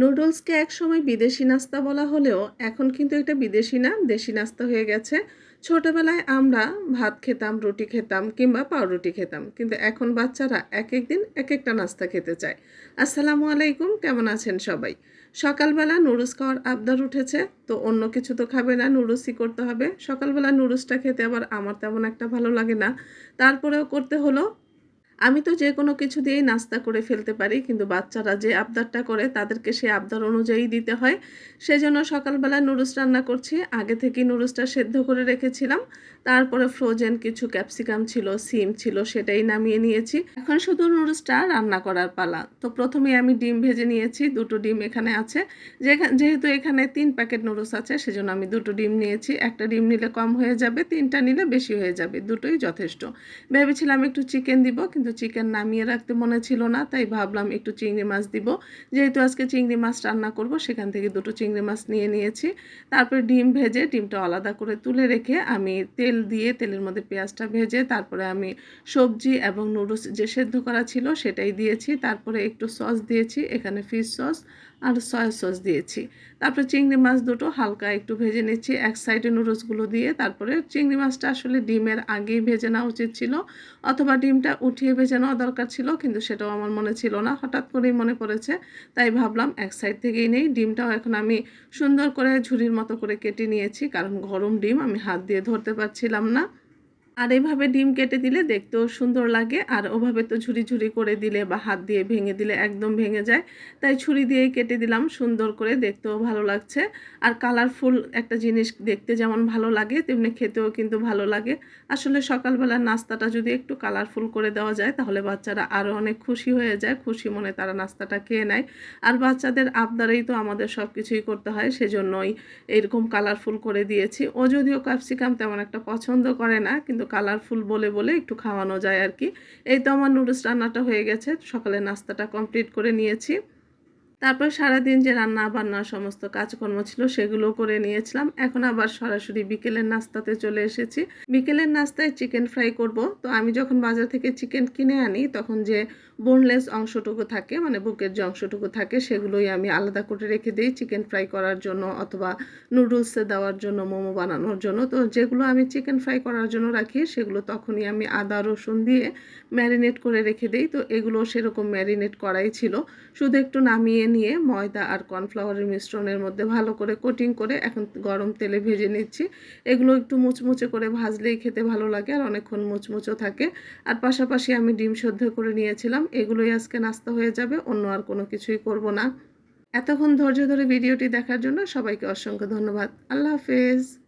নুডলসকে একসময় বিদেশি নাস্তা বলা হলেও এখন কিন্তু এটা বিদেশি না, দেশি নাস্তা হয়ে গেছে। ছোটবেলায় আমরা ভাত খেতাম, রুটি খেতাম কিংবা পাউরুটি খেতাম, কিন্তু এখন বাচ্চারা এক এক দিন এক একটা নাস্তা খেতে চায়। আসসালামু আলাইকুম, কেমন আছেন সবাই? সকালবেলা নুডলস খাওয়ার আবদার উঠেছে, তো অন্য কিছু তো খাবে না, নুডলসই করতে হবে। সকালবেলা নুডলসটা খেতে আবার আমার তেমন একটা ভালো লাগে না। তারপরেও করতে হলো আমি তো যে কোনো কিছু দিয়েই নাস্তা করে ফেলতে পারি, কিন্তু বাচ্চারা যে আবদারটা করে তাদেরকে সেই আবদার অনুযায়ী দিতে হয়। সেজন্য সকালবেলা নুডলস রান্না করছি। আগে থেকে নুডলসটা সেদ্ধ করে রেখেছিলাম। তারপরে ফ্রোজেন কিছু ক্যাপসিকাম ছিল, সিম ছিল, সেটাই নামিয়ে নিয়েছি। এখন শুধু নুডলসটা রান্না করার পালা। তো প্রথমে আমি ডিম ভেজে নিয়েছি, দুটো ডিম এখানে আছে। যেহেতু এখানে তিন প্যাকেট নুডলস আছে, সেজন্য আমি দুটো ডিম নিয়েছি। একটা ডিম নিলে কম হয়ে যাবে, তিনটা নিলে বেশি হয়ে যাবে, দুটোই যথেষ্ট। ভেবেছিলাম একটু চিকেন দিব, কিন্তু চিকেন নামিয়ে রাখতে মনে ছিল না, তাই ভাবলাম একটু চিংড়ি মাছ দিব। যেহেতু আজকে চিংড়ি মাছ রান্না করব, সেখান থেকে দুটো চিংড়ি মাছ নিয়ে নিয়েছি। তারপরে ডিম ভেজে, ডিমটা আলাদা করে তুলে রেখে আমি তেল দিয়ে, তেলের মধ্যে পেঁয়াজটা ভেজে, তারপরে আমি সবজি এবং নুডলস যে সেদ্ধ করা ছিল সেটাই দিয়েছি। তারপরে একটু সস দিয়েছি, এখানে ফিশ সস আর সয়া সস দিয়েছি। তারপরে চিংড়ি মাছ দুটো হালকা একটু ভেজে নিচ্ছি। এক সাইডে নুডলসগুলো দিয়ে তারপরে চিংড়ি মাছটা আসলে ডিমের আগেই ভেজে নেওয়া উচিত ছিল অথবা ডিমটা উঠিয়ে ভেজে নেওয়া দরকার ছিল, কিন্তু সেটাও আমার মনে ছিল না। হঠাৎ করেই মনে পড়েছে, তাই ভাবলাম এক সাইড থেকেই নেই। ডিমটাও এখন আমি সুন্দর করে ঝুড়ির মতো করে কেটে নিয়েছি, কারণ গরম ডিম আমি হাত দিয়ে ধরতে পারছিলাম না। আর এভাবে ডিম কেটে দিলে দেখতেও সুন্দর লাগে। আর ওভাবে তো ঝুরি ঝুরি করে দিলে বা হাত দিয়ে ভেঙে দিলে একদম ভেঙে যায়। তাই ছুরি দিয়েই কেটে দিলাম সুন্দর করে, দেখতেও ভালো লাগছে। আর কালারফুল একটা জিনিস দেখতে যেমন ভালো লাগে, তেমনি খেতেও কিন্তু ভালো লাগে। আসলে সকালবেলার নাস্তাটা যদি একটু কালারফুল করে দেওয়া যায়, তাহলে বাচ্চারা আরও অনেক খুশি হয়ে যায়, খুশি মনে তারা নাস্তাটা খেয়ে নেয়। আর বাচ্চাদের আবদারেই তো আমাদের সব কিছুই করতে হয়, সেজন্যই এরকম কালারফুল করে দিয়েছি। ও যদিও ক্যাপসিকাম তেমন একটা পছন্দ করে না, কিন্তু কালারফুল বলে বলে একটু খাওয়ানো যায় আর কি। এই তো আমার নুডলস রান্নাটা হয়ে গেছে। সকালে নাস্তাটা কমপ্লিট করে নিয়েছি। তারপর সারাদিন যে রান্না বান্না সমস্ত কাজকর্ম ছিল সেগুলো করে নিয়েছিলাম। এখন আবার সরাসরি বিকেলের নাস্তাতে চলে এসেছি। বিকেলের নাস্তায় চিকেন ফ্রাই করব। তো আমি যখন বাজার থেকে চিকেন কিনে আনি, তখন যে বোনলেস অংশটুকু থাকে মানে বুকের যে অংশটুকু থাকে, সেগুলোই আমি আলাদা করে রেখে দিই চিকেন ফ্রাই করার জন্য অথবা নুডলসে দেওয়ার জন্য, মোমো বানানোর জন্য। তো যেগুলো আমি চিকেন ফ্রাই করার জন্য রাখি, সেগুলো তখনই আমি আদা, রসুন দিয়ে ম্যারিনেট করে রেখে দিই। তো এগুলো সেরকম ম্যারিনেট করাই ছিল। শুধু একটু নামিয়ে নিয়ে ময়দা আর কর্নফ্লাওয়ারের মিশ্রণের মধ্যে ভালো করে কোটিং করে এখন গরম তেলে ভেজে নিচ্ছি। এগুলো একটু মুচমুচে করে ভাজলেই খেতে ভালো লাগে আর অনেকক্ষণ মুচমুচো থাকে। আর পাশাপাশি আমি ডিম সেদ্ধ করে নিয়েছিলাম, এগুলোই আজকে নাস্তা হয়ে যাবে, অন্য আর কোনো কিছুই করব না। এতক্ষণ ধৈর্য ধরে ভিডিওটি দেখার জন্য সবাইকে অসংখ্য ধন্যবাদ। আল্লাহ হাফেজ।